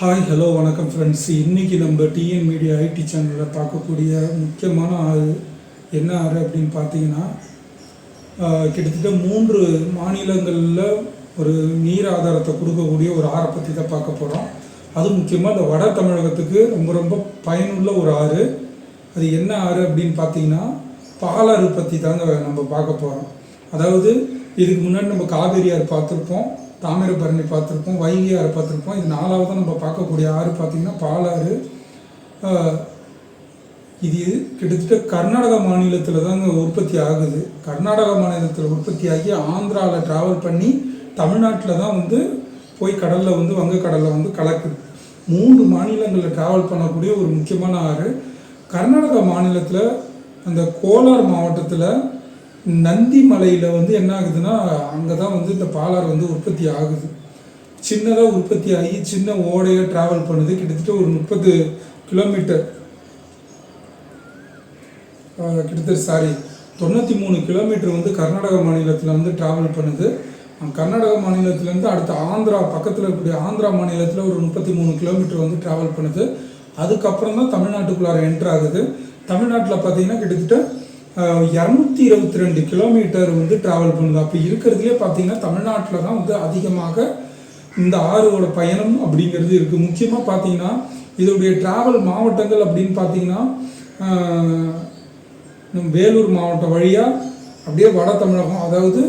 Hi hello வணக்கம் friends இன்றைக்கி நம்ம டிஎன் மீடியா ஐடி சேனலில் பார்க்கக்கூடிய முக்கியமான ஆறு என்ன ஆறு அப்படின்னு பார்த்தீங்கன்னா கிட்டத்தட்ட மூன்று மாநிலங்களில் ஒரு நீர் ஆதாரத்தை கொடுக்கக்கூடிய ஒரு ஆறை பற்றி தான் பார்க்க போகிறோம் அது முக்கியமாக இந்த வட தமிழகத்துக்கு ரொம்ப ரொம்ப பயனுள்ள ஒரு ஆறு. அது என்ன ஆறு அப்படின்னு பார்த்தீங்கன்னா பாலாறு பற்றி தாங்க நம்ம பார்க்க போகிறோம் அதாவது இதுக்கு முன்னாடி நம்ம காவேரி ஆறு பார்த்துருப்போம். தாமிரபரணி பார்த்துருப்போம் வைகை ஆறு பார்த்துருப்போம். இது நாலாவது நம்ம பார்க்கக்கூடிய ஆறு பார்த்திங்கன்னா பாலாறு இது கிட்டத்தட்ட கர்நாடக மாநிலத்தில் தாங்க உற்பத்தி ஆகுது. கர்நாடக மாநிலத்தில் உற்பத்தி ஆகி ஆந்திராவில் ட்ராவல் பண்ணி தமிழ்நாட்டில் தான் வந்து போய் கடலில் வந்து வங்கக்கடலில் வந்து கலக்குது. மூன்று மாநிலங்களில் ட்ராவல் பண்ணக்கூடிய ஒரு முக்கியமான ஆறு. கர்நாடக மாநிலத்தில் அந்த கோலார் மாவட்டத்தில் நந்தி மலையில் வந்து என்ன ஆகுதுன்னா அங்கே தான் வந்து இந்த பாலாறு வந்து உற்பத்தி ஆகுது. சின்னதாக உற்பத்தி ஆகி சின்ன ஓடையாக ட்ராவல் பண்ணுது. கிட்டத்தட்ட ஒரு முப்பது கிலோமீட்டர் கிட்டத்தட்ட சாரி தொண்ணூற்றி மூணு கிலோமீட்டர் வந்து கர்நாடக மாநிலத்தில் வந்து ட்ராவல் பண்ணுது. கர்நாடக மாநிலத்திலேருந்து அடுத்த ஆந்திரா பக்கத்தில் இருக்கக்கூடிய ஆந்திரா மாநிலத்தில் ஒரு முப்பத்தி மூணு கிலோமீட்டர் வந்து ட்ராவல் பண்ணுது. அதுக்கப்புறம் தான் தமிழ்நாட்டுக்குள்ளார என்ட்ரு ஆகுது. தமிழ்நாட்டில் பார்த்தீங்கன்னா கிட்டத்தட்ட இரநூத்தி இருபத்தி ரெண்டு கிலோமீட்டர் வந்து ட்ராவல் பண்ணுது. அப்போ இருக்கிறதுலே பார்த்தீங்கன்னா தமிழ்நாட்டில் தான் வந்து அதிகமாக இந்த ஆறுவோட பயணம் அப்படிங்கிறது இருக்குது முக்கியமாக பார்த்தீங்கன்னா இதோடைய ட்ராவல் மாவட்டங்கள் அப்படின்னு பார்த்தீங்கன்னா வேலூர் மாவட்டம் வழியாக அப்படியே வட தமிழகம் அதாவது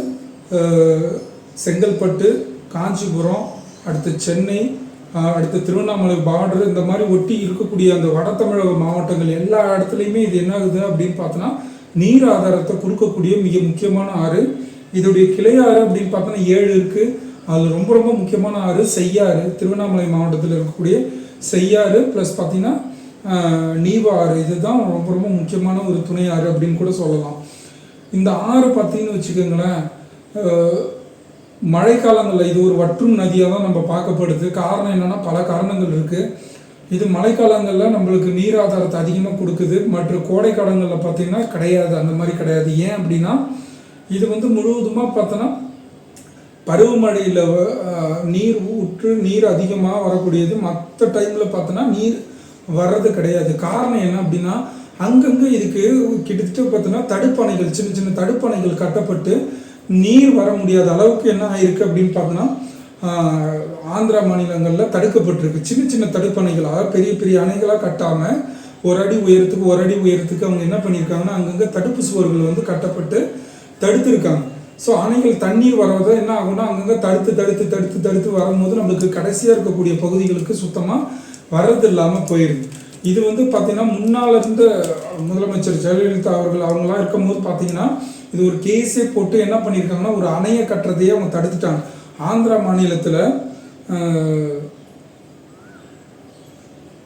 செங்கல்பட்டு காஞ்சிபுரம் அடுத்து சென்னை அடுத்து திருவண்ணாமலை பார்டர் இந்த மாதிரி ஒட்டி இருக்கக்கூடிய அந்த வட தமிழக மாவட்டங்கள் எல்லா இடத்துலையுமே இது என்ன ஆகுது அப்படின்னு பார்த்தோன்னா நீர் ஆதாரத்தை கொடுக்கக்கூடிய மிக முக்கியமான ஆறு. இதோடைய கிளை ஆறு அப்படின்னு பார்த்தோன்னா ஏழு இருக்குது அதில் ரொம்ப ரொம்ப முக்கியமான ஆறு செய்யாறு. திருவண்ணாமலை மாவட்டத்தில் இருக்கக்கூடிய செய்யாறு ப்ளஸ் பார்த்தீங்கன்னா நீவா ஆறு. இதுதான் ரொம்ப ரொம்ப முக்கியமான ஒரு துணை ஆறு அப்படின்னு கூட சொல்லலாம். இந்த ஆறு பார்த்தீங்கன்னு வச்சுக்கோங்களேன் மழைக்காலங்களில் இது ஒரு வற்றும் நதியாக தான் நம்ம பார்க்கப்படுது. காரணம் என்னன்னா பல காரணங்கள் இருக்குது இது மழைக்காலங்களில் நம்மளுக்கு நீர் ஆதாரத்தை அதிகமாக கொடுக்குது. மற்ற கோடை காலங்களில் பார்த்தீங்கன்னா கிடையாது. அந்த மாதிரி கிடையாது. ஏன் அப்படின்னா இது வந்து முழுவதுமாக பார்த்தோன்னா பருவமழையில் நீர் ஊற்று நீர் அதிகமாக வரக்கூடியது. மற்ற டைமில் பார்த்தோன்னா நீர் வர்றது கிடையாது. காரணம் என்ன அப்படின்னா அங்கங்கே இதுக்கு கிட்டத்தட்ட பார்த்தோன்னா தடுப்பணைகள் சின்ன சின்ன தடுப்பணைகள் கட்டப்பட்டு நீர் வர முடியாத அளவுக்கு என்ன ஆயிருக்கு அப்படின்னு பார்த்தோன்னா ஆந்திரா மாநிலங்களில் தடுக்கப்பட்டிருக்கு. சின்ன சின்ன தடுப்பணைகளாக பெரிய பெரிய அணைகளாக கட்டாமல் ஒரு அடி உயரத்துக்கு ஒரு அடி உயரத்துக்கு அவங்க என்ன பண்ணியிருக்காங்கன்னா அங்கங்கே தடுப்பு சுவர்கள் வந்து கட்டப்பட்டு தடுத்திருக்காங்க. ஸோ அணைகள் தண்ணீர் வரதை என்ன ஆகும்னா அங்கங்கே தடுத்து தடுத்து தடுத்து தடுத்து வரும்போது நம்மளுக்கு கடைசியாக இருக்கக்கூடிய பகுதிகளுக்கு சுத்தமாக வர்றது இல்லாமல் போயிருது. இது வந்து பார்த்தீங்கன்னா முன்னால் இருந்த முதலமைச்சர் ஜெயலலிதா அவர்கள் அவங்களாம் இருக்கும்போது பார்த்தீங்கன்னா இது ஒரு கேஸே போட்டு என்ன பண்ணியிருக்காங்கன்னா ஒரு அணையை கட்டுறதையே அவங்க தடுத்துட்டாங்க. ஆந்திரா மாநிலத்தில்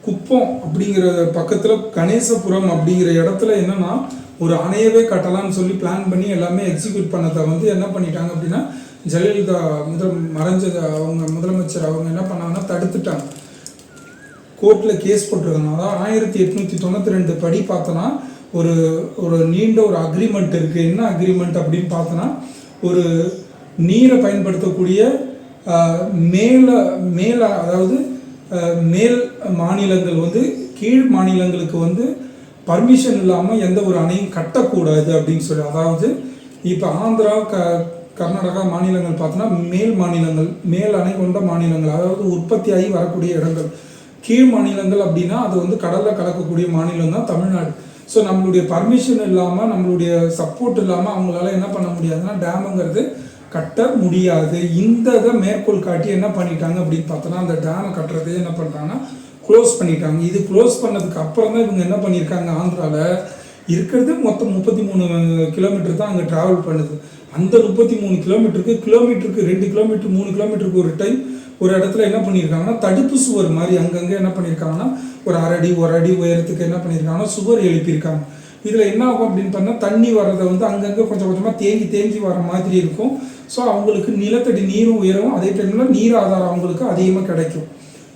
குப்பம் அப்படிங்கிற பக்கத்தில் கணேசபுரம் அப்படிங்கிற இடத்துல என்னன்னா ஒரு அணையவே கட்டலாம்னு சொல்லி பிளான் பண்ணி எல்லாமே எக்ஸிக்யூட் பண்ணதை வந்து என்ன பண்ணிட்டாங்க அப்படின்னா ஜெயலலிதா முதல் மறைஞ்ச அவங்க முதலமைச்சர் அவங்க என்ன பண்ணாங்கன்னா தடுத்துட்டாங்க. கோர்ட்டில் கேஸ் போட்டிருக்காங்க அதாவது ஆயிரத்தி எட்நூற்றி தொண்ணூற்றி ரெண்டு படி பார்த்தோன்னா ஒரு ஒரு நீண்ட ஒரு அக்ரிமெண்ட் இருக்குது என்ன அக்ரிமெண்ட் அப்படின்னு பார்த்தோன்னா ஒரு நீரை பயன்படுத்தக்கூடிய மேல மேல அதாவது மேல் மாநிலங்கள் வந்து கீழ் மாநிலங்களுக்கு வந்து பர்மிஷன் இல்லாமல் எந்த ஒரு அணையும் கட்டக்கூடாது அப்படின்னு சொல்லி அதாவது இப்போ ஆந்திரா க கர்நாடகா மாநிலங்கள் பார்த்தோன்னா மேல் மாநிலங்கள் மேல் அணை கொண்ட மாநிலங்கள் அதாவது உற்பத்தியாகி வரக்கூடிய இடங்கள். கீழ் மாநிலங்கள் அப்படின்னா அது வந்து கடலில் கலக்கக்கூடிய மாநிலம் தான் தமிழ்நாடு. ஸோ நம்மளுடைய பர்மிஷன் இல்லாமல் நம்மளுடைய சப்போர்ட் இல்லாமல் அவங்களால என்ன பண்ண முடியாதுன்னா டேமுங்கிறது கட்ட முடியாது. இந்த இதை மேற்கோள் காட்டி என்ன பண்ணிட்டாங்க அப்படின்னு பார்த்தோன்னா அந்த டேமை கட்டுறதே என்ன பண்ணுறாங்கன்னா க்ளோஸ் பண்ணிட்டாங்க. இது க்ளோஸ் பண்ணதுக்கு அப்புறம் தான் இவங்க என்ன பண்ணியிருக்காங்க? ஆந்திராவில் இருக்கிறது மொத்தம் முப்பத்தி மூணு கிலோமீட்டர் தான் அங்கே ட்ராவல் பண்ணுது. அந்த முப்பத்தி மூணு கிலோமீட்டருக்கு கிலோமீட்டருக்கு ரெண்டு கிலோமீட்டர் மூணு கிலோமீட்டருக்கு ஒரு டைம் ஒரு இடத்துல என்ன பண்ணியிருக்காங்கன்னா தடுப்பு சுவர் மாதிரி அங்கங்கே என்ன பண்ணியிருக்காங்கன்னா ஒரு அரை அடி ஒரு அடி உயரத்துக்கு என்ன பண்ணியிருக்காங்கன்னா சுவர் எழுப்பியிருக்காங்க. இதில் என்ன ஆகும் அப்படின்னு பண்ணால் தண்ணி வர்றதை வந்து அங்கங்கே கொஞ்சம் கொஞ்சமாக தேங்கி தேங்கி வர மாதிரி இருக்கும். ஸோ அவங்களுக்கு நிலத்தடி நீரும் உயரும். அதே டைமில் நீர் ஆதாரம் அவங்களுக்கு அதிகமாக கிடைக்கும்.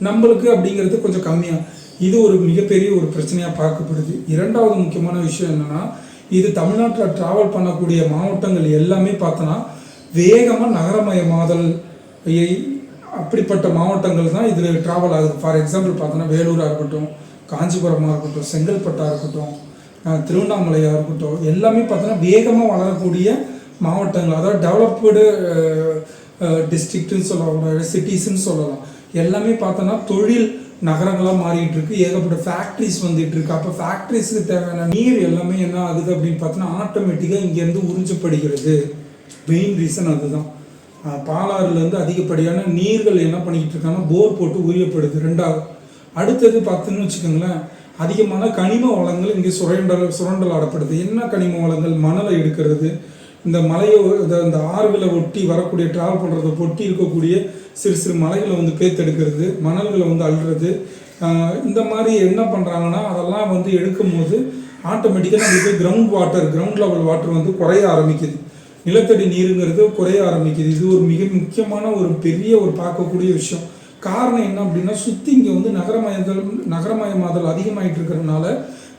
நம்மளுக்கு அப்படிங்கிறது கொஞ்சம் கம்மியாக இது ஒரு மிகப்பெரிய ஒரு பிரச்சனையாக பார்க்கப்படுது. இரண்டாவது முக்கியமான விஷயம் என்னென்னா இது தமிழ்நாட்டில் ட்ராவல் பண்ணக்கூடிய மாவட்டங்கள் எல்லாமே பார்த்தோன்னா வேகமாக நகரமயமாதல் அப்படிப்பட்ட மாவட்டங்கள் தான் இதில் ட்ராவல் ஆகுது. ஃபார் எக்ஸாம்பிள் பார்த்தோன்னா வேலூராக இருக்கட்டும் காஞ்சிபுரமாக இருக்கட்டும் செங்கல்பட்டாக இருக்கட்டும் திருவண்ணாமலையாக இருக்கட்டும் எல்லாமே பார்த்தோன்னா வேகமாக வளரக்கூடிய மாவட்டங்கள். அதாவது டெவலப்டு டிஸ்ட்ரிக்ட்னு சொல்லக்கூடாது சிட்டிஸ்ன்னு சொல்லலாம் எல்லாமே பார்த்தோன்னா தொழில் நகரங்களாக மாறிட்டு இருக்கு. ஏகப்பட்ட ஃபேக்ட்ரிஸ் வந்துட்டு இருக்கு. அப்போ ஃபேக்ட்ரிஸ்க்கு தேவையான நீர் எல்லாமே என்ன ஆகுது அப்படின்னு பார்த்தோன்னா ஆட்டோமேட்டிக்காக இங்கேருந்து உறிஞ்சப்படுகிறது. மெயின் ரீசன் அதுதான். பாலாறுலேருந்து அதிகப்படியான நீர்கள் என்ன பண்ணிக்கிட்டு இருக்காங்கன்னா போர் போட்டு உரியப்படுது ரெண்டாவது. அடுத்தது பார்த்துன்னு வச்சுக்கோங்களேன் அதிகமான கனிம வளங்கள் இங்கே சுரண்டல் சுரண்டல் ஆடப்படுது என்ன கனிம வளங்கள்? மணலை எடுக்கிறது. இந்த மலையை இந்த- இந்த ஆறுகளை ஒட்டி வரக்கூடிய ட்ராவல் பண்ணுறதை ஒட்டி இருக்கக்கூடிய சிறு சிறு மலைகளை வந்து பேத்தெடுக்கிறது. மணல்களை வந்து அள்ளுறது. இந்த மாதிரி என்ன பண்ணுறாங்கன்னா அதெல்லாம் வந்து எடுக்கும்போது ஆட்டோமேட்டிக்காக நம்மளுக்கு ground water ground level water வந்து குறைய ஆரம்பிக்குது. நிலத்தடி நீருங்கிறது குறைய ஆரம்பிக்குது. இது ஒரு மிக முக்கியமான ஒரு பெரிய ஒரு பார்க்கக்கூடிய விஷயம். காரணம் என்ன அப்படின்னா சுற்றி இங்கே வந்து நகரமயதல் நகரமயமாதல் அதிகமாயிட்டு இருக்கிறதுனால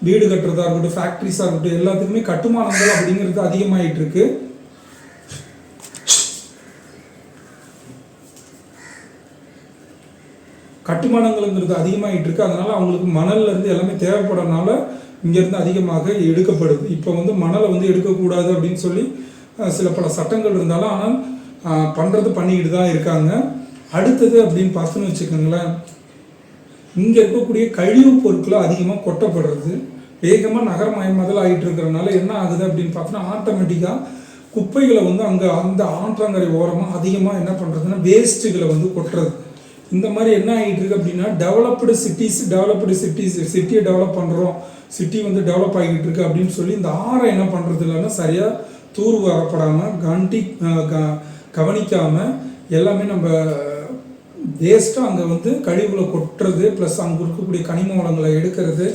வீடு கட்டுறதா இருக்கட்டும் ஃபேக்ட்ரிஸாக இருக்கட்டும் எல்லாத்துக்குமே கட்டுமானங்கள் அப்படிங்கிறது அதிகமாயிட்டு இருக்கு கட்டுமானங்கள்ங்கிறது அதிகமாகிட்டு இருக்கு அதனால அவங்களுக்கு மணல்ல இருந்து எல்லாமே தேவைப்படுறதுனால இங்கேருந்து அதிகமாக எடுக்கப்படுது. இப்போ வந்து மணலை வந்து எடுக்கக்கூடாது அப்படின்னு சொல்லி சில பல சட்டங்கள் இருந்தாலும் ஆனால் பண்ணுறது பண்ணிக்கிட்டு தான் இருக்காங்க. அடுத்தது அப்படின்னு பார்த்தோன்னு வச்சுக்கோங்களேன் இங்கே இருக்கக்கூடிய கழிவுப் பொருட்கள் அதிகமாக கொட்டப்படுறது வேகமாக நகரமயமாதல் ஆகிட்டு இருக்கிறதுனால என்ன ஆகுது அப்படின்னு பார்த்தோன்னா ஆட்டோமேட்டிக்காக குப்பைகளை வந்து அங்கே அந்த ஆற்றங்கரை ஓரமாக அதிகமாக என்ன பண்ணுறதுன்னா வேஸ்ட்டுகளை வந்து கொட்டுறது. இந்த மாதிரி என்ன ஆகிட்டு இருக்கு அப்படின்னா டெவலப்டு சிட்டிஸ் டெவலப்டு சிட்டிஸ் சிட்டியை டெவலப் பண்ணுறோம் சிட்டி வந்து டெவலப் ஆகிட்டு இருக்கு அப்படின்னு சொல்லி இந்த ஆறை என்ன பண்ணுறது இல்லைன்னா சரியாக தூர் வரப்படாமல் கண்டி கவனிக்காமல் க- எல்லாமே நம்ம வேஸ்ட்டாக அங்கே வந்து கழிவுகளை கொட்டுறது ப்ளஸ் அங்கே இருக்கக்கூடிய கனிம வளங்களை எடுக்கிறது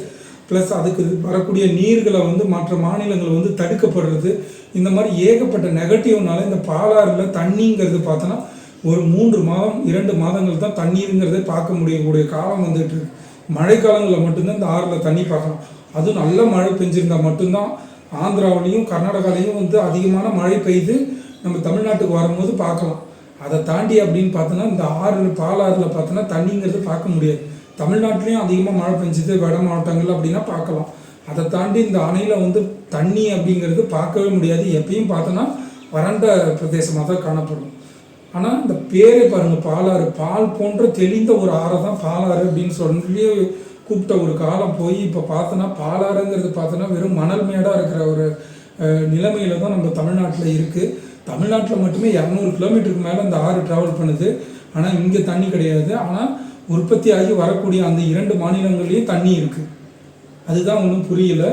ப்ளஸ் அதுக்கு வரக்கூடிய நீர்களை வந்து மற்ற மாநிலங்கள் வந்து தடுக்கப்படுறது. இந்த மாதிரி ஏகப்பட்ட நெகட்டிவ்னால இந்த பாலாறில் தண்ணிங்கிறது பார்த்தோன்னா ஒரு மூன்று மாதம் இரண்டு மாதங்கள் தான் தண்ணீருங்கிறதே பார்க்க முடியக்கூடிய காலம் வந்துட்டு இருக்கு. மழைக்காலங்களில் மட்டும்தான் இந்த ஆறில் தண்ணி பார்க்கலாம் அதுவும் நல்ல மழை பெஞ்சிருந்தா மட்டும்தான் ஆந்திராவிலையும் கர்நாடகாலையும் வந்து அதிகமான மழை பெய்து நம்ம தமிழ்நாட்டுக்கு வரும்போது பார்க்கலாம். அதை தாண்டி அப்படின்னு பார்த்தோன்னா இந்த ஆறு பாலாறில் பார்த்தோன்னா தண்ணிங்கிறது பார்க்க முடியாது. தமிழ்நாட்டிலையும் அதிகமாக மழை பெஞ்சது வட மாவட்டங்கள் அப்படின்னா பார்க்கலாம். அதை தாண்டி இந்த அணையில் வந்து தண்ணி அப்படிங்கிறது பார்க்கவே முடியாது. எப்பயும் பார்த்தோன்னா வறண்ட பிரதேசமாக தான் காணப்படும். ஆனால் இந்த பேரே பாருங்கள் பாலாறு. பால் போன்ற தெளிந்த ஒரு ஆறை தான் பாலாறு அப்படின்னு சொல்லி கூப்பிட்ட ஒரு காலம் போய் இப்போ பார்த்தோன்னா பாலாறுங்கிறது பார்த்தோன்னா வெறும் மணல் மேடாக இருக்கிற ஒரு நிலைமையில தான் நம்ம தமிழ்நாட்டில் இருக்குது தமிழ்நாட்டில் மட்டுமே இரநூறு கிலோமீட்டருக்கு மேலே இந்த ஆறு ட்ராவல் பண்ணுது. ஆனால் இங்கே தண்ணி கிடையாது. ஆனால் உற்பத்தி ஆகி வரக்கூடிய அந்த இரண்டு மாநிலங்கள்லேயும் தண்ணி இருக்குது அதுதான் ஒன்றும் புரியல.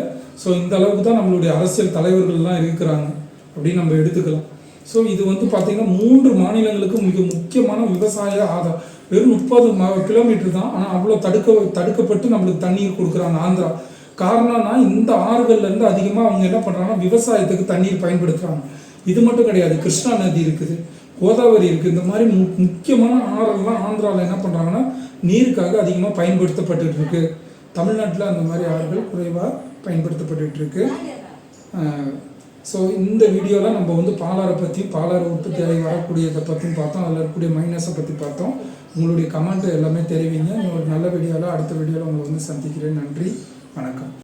ஸோ இந்த அளவுக்கு தான் நம்மளுடைய அரசியல் தலைவர்கள்லாம் இருக்கிறாங்க. அப்படின்னு நம்ம எடுத்துக்கலாம். ஸோ இது வந்து பார்த்திங்கன்னா மூன்று மாநிலங்களுக்கு மிக முக்கியமான விவசாய ஆதாரம் வெறும் முப்பது ம கிலோமீட்டர் தான். ஆனால் அவ்வளோ தடுக்க தடுக்கப்பட்டு நம்மளுக்கு தண்ணீர் கொடுக்குறாங்க ஆந்திரா. காரணம்னா இந்த ஆறுகள்லேருந்து அதிகமாக அவங்க என்ன பண்ணுறாங்கன்னா விவசாயத்துக்கு தண்ணீர் பயன்படுத்துகிறாங்க இது மட்டும் கிடையாது கிருஷ்ணா நதி இருக்குது கோதாவரி இருக்குது இந்த மாதிரி மு முக்கியமான ஆறெல்லாம் ஆந்திராவில் என்ன பண்ணுறாங்கன்னா நீருக்காக அதிகமாக பயன்படுத்தப்பட்டுட்டு இருக்கு தமிழ்நாட்டில் அந்த மாதிரி ஆறுகள் குறைவாக பயன்படுத்தப்பட்டுட்டு இருக்கு ஸோ இந்த வீடியோவில் நம்ம வந்து பாலாரை பற்றியும் பாலாறு உற்பத்தி ஆகி வரக்கூடியதை பற்றியும் பார்த்தோம். அதில் இருக்கக்கூடிய மைனஸை பற்றி பார்த்தோம். உங்களுடைய கமெண்ட் எல்லாமே தெரிவிங்க. ஒரு நல்ல வீடியோவில் அடுத்த வீடியோவில் உங்களை வந்து சந்திக்கிறேன். நன்றி. வணக்கம்.